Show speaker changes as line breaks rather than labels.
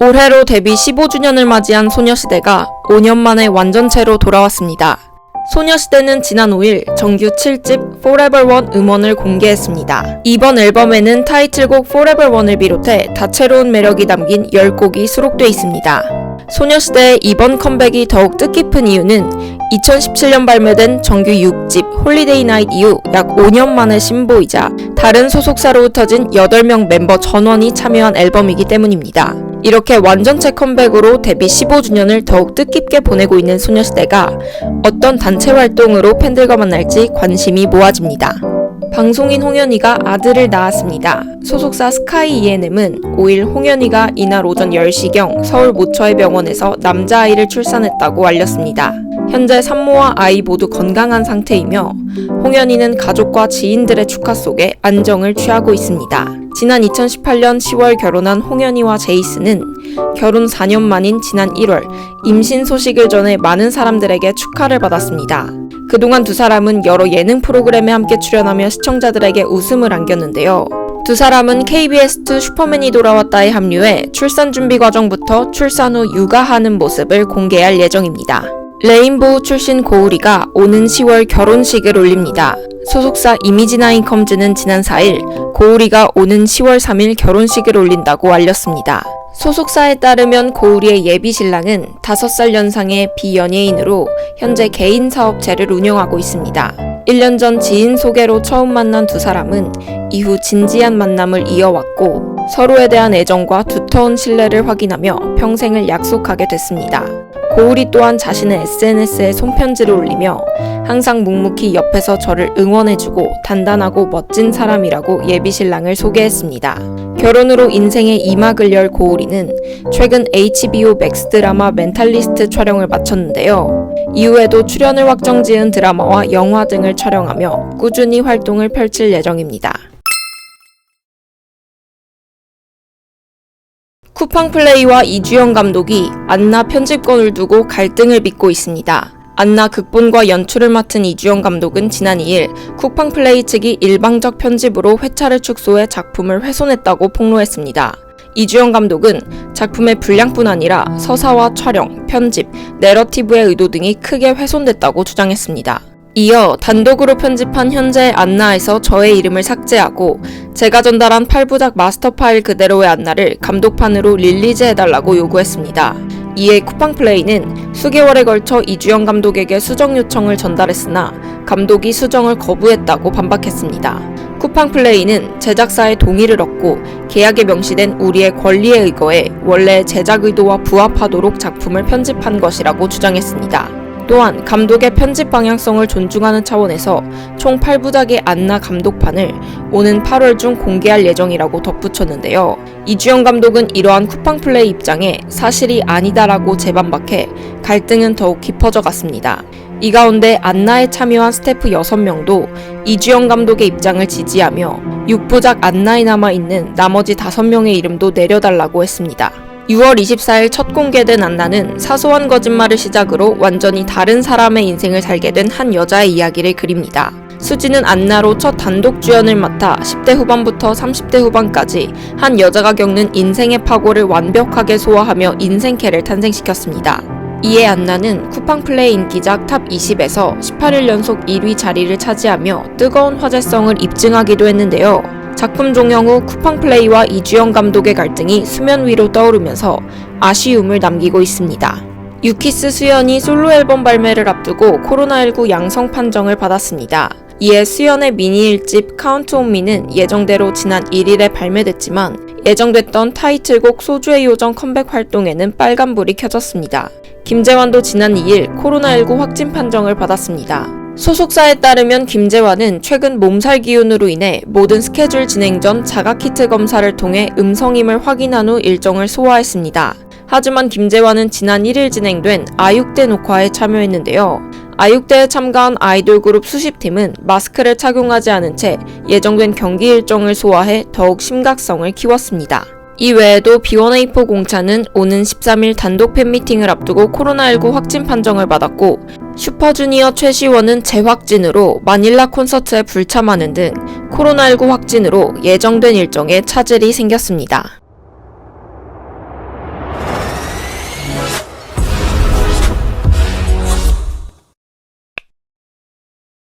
올해로 데뷔 15주년을 맞이한 소녀시대가 5년 만에 완전체로 돌아왔습니다. 소녀시대는 지난 5일 정규 7집 Forever One 음원을 공개했습니다. 이번 앨범에는 타이틀곡 Forever One을 비롯해 다채로운 매력이 담긴 10곡이 수록돼 있습니다. 소녀시대의 이번 컴백이 더욱 뜻깊은 이유는 2017년 발매된 정규 6집 홀리데이 나잇 이후 약 5년 만의 신보이자 다른 소속사로 흩어진 8명 멤버 전원이 참여한 앨범이기 때문입니다. 이렇게 완전체 컴백으로 데뷔 15주년을 더욱 뜻깊게 보내고 있는 소녀시대가 어떤 단체 활동으로 팬들과 만날지 관심이 모아집니다. 방송인 홍현희가 아들을 낳았습니다. 소속사 스카이 ENM은 5일 홍현희가 이날 오전 10시경 서울 모처의 병원에서 남자아이를 출산했다고 알렸습니다. 현재 산모와 아이 모두 건강한 상태이며 홍현희는 가족과 지인들의 축하 속에 안정을 취하고 있습니다. 지난 2018년 10월 결혼한 홍현희와 제이스는 결혼 4년 만인 지난 1월 임신 소식을 전해 많은 사람들에게 축하를 받았습니다. 그동안 두 사람은 여러 예능 프로그램에 함께 출연하며 시청자들에게 웃음을 안겼는데요. 두 사람은 KBS2 슈퍼맨이 돌아왔다에 합류해 출산 준비 과정부터 출산 후 육아하는 모습을 공개할 예정입니다. 레인보우 출신 고우리가 오는 10월 결혼식을 올립니다. 소속사 이미지나인 컴즈는 지난 4일 고우리가 오는 10월 3일 결혼식을 올린다고 알렸습니다. 소속사에 따르면 고우리의 예비 신랑은 5살 연상의 비연예인으로 현재 개인 사업체를 운영하고 있습니다. 1년 전 지인 소개로 처음 만난 두 사람은 이후 진지한 만남을 이어왔고 서로에 대한 애정과 두터운 신뢰를 확인하며 평생을 약속하게 됐습니다. 고우리 또한 자신의 SNS에 손편지를 올리며 항상 묵묵히 옆에서 저를 응원해주고 단단하고 멋진 사람이라고 예비 신랑을 소개했습니다. 결혼으로 인생의 이막을 열 고우리는 최근 HBO 맥스 드라마 멘탈리스트 촬영을 마쳤는데요. 이후에도 출연을 확정 지은 드라마와 영화 등을 촬영하며 꾸준히 활동을 펼칠 예정입니다. 쿠팡 플레이와 이주영 감독이 안나 편집권을 두고 갈등을 빚고 있습니다. 안나 극본과 연출을 맡은 이주영 감독은 지난 2일 쿠팡 플레이 측이 일방적 편집으로 회차를 축소해 작품을 훼손했다고 폭로했습니다. 이주영 감독은 작품의 분량뿐 아니라 서사와 촬영, 편집, 내러티브의 의도 등이 크게 훼손됐다고 주장했습니다. 이어 단독으로 편집한 현재의 안나에서 저의 이름을 삭제하고 제가 전달한 8부작 마스터 파일 그대로의 안나를 감독판으로 릴리즈해달라고 요구했습니다. 이에 쿠팡플레이는 수개월에 걸쳐 이주영 감독에게 수정 요청을 전달했으나 감독이 수정을 거부했다고 반박했습니다. 쿠팡플레이는 제작사의 동의를 얻고 계약에 명시된 우리의 권리에 의거해 원래 제작 의도와 부합하도록 작품을 편집한 것이라고 주장했습니다. 또한 감독의 편집 방향성을 존중하는 차원에서 총 8부작의 안나 감독판을 오는 8월 중 공개할 예정이라고 덧붙였는데요. 이주영 감독은 이러한 쿠팡 플레이 입장에 사실이 아니다라고 재반박해 갈등은 더욱 깊어져 갔습니다. 이 가운데 안나에 참여한 스태프 6명도 이주영 감독의 입장을 지지하며 6부작 안나에 남아있는 나머지 5명의 이름도 내려달라고 했습니다. 6월 24일 첫 공개된 안나는 사소한 거짓말을 시작으로 완전히 다른 사람의 인생을 살게 된 한 여자의 이야기를 그립니다. 수지는 안나로 첫 단독 주연을 맡아 10대 후반부터 30대 후반까지 한 여자가 겪는 인생의 파고를 완벽하게 소화하며 인생캐를 탄생시켰습니다. 이에 안나는 쿠팡 플레이 인기작 탑 20에서 18일 연속 1위 자리를 차지하며 뜨거운 화제성을 입증하기도 했는데요. 작품 종영 후 쿠팡 플레이와 이주영 감독의 갈등이 수면 위로 떠오르면서 아쉬움을 남기고 있습니다. 유키스 수연이 솔로 앨범 발매를 앞두고 코로나19 양성 판정을 받았습니다. 이에 수연의 미니 1집 카운트 온 미는 예정대로 지난 1일에 발매됐지만 예정됐던 타이틀곡 소주의 요정 컴백 활동에는 빨간불이 켜졌습니다. 김재환도 지난 2일 코로나19 확진 판정을 받았습니다. 소속사에 따르면 김재환은 최근 몸살 기운으로 인해 모든 스케줄 진행 전 자가키트 검사를 통해 음성임을 확인한 후 일정을 소화했습니다. 하지만 김재환은 지난 1일 진행된 아육대 녹화에 참여했는데요. 아육대에 참가한 아이돌 그룹 수십 팀은 마스크를 착용하지 않은 채 예정된 경기 일정을 소화해 더욱 심각성을 키웠습니다. 이 외에도 B1A4 공차는 오는 13일 단독 팬미팅을 앞두고 코로나19 확진 판정을 받았고 슈퍼주니어 최시원은 재확진으로 마닐라 콘서트에 불참하는 등 코로나19 확진으로 예정된 일정에 차질이 생겼습니다.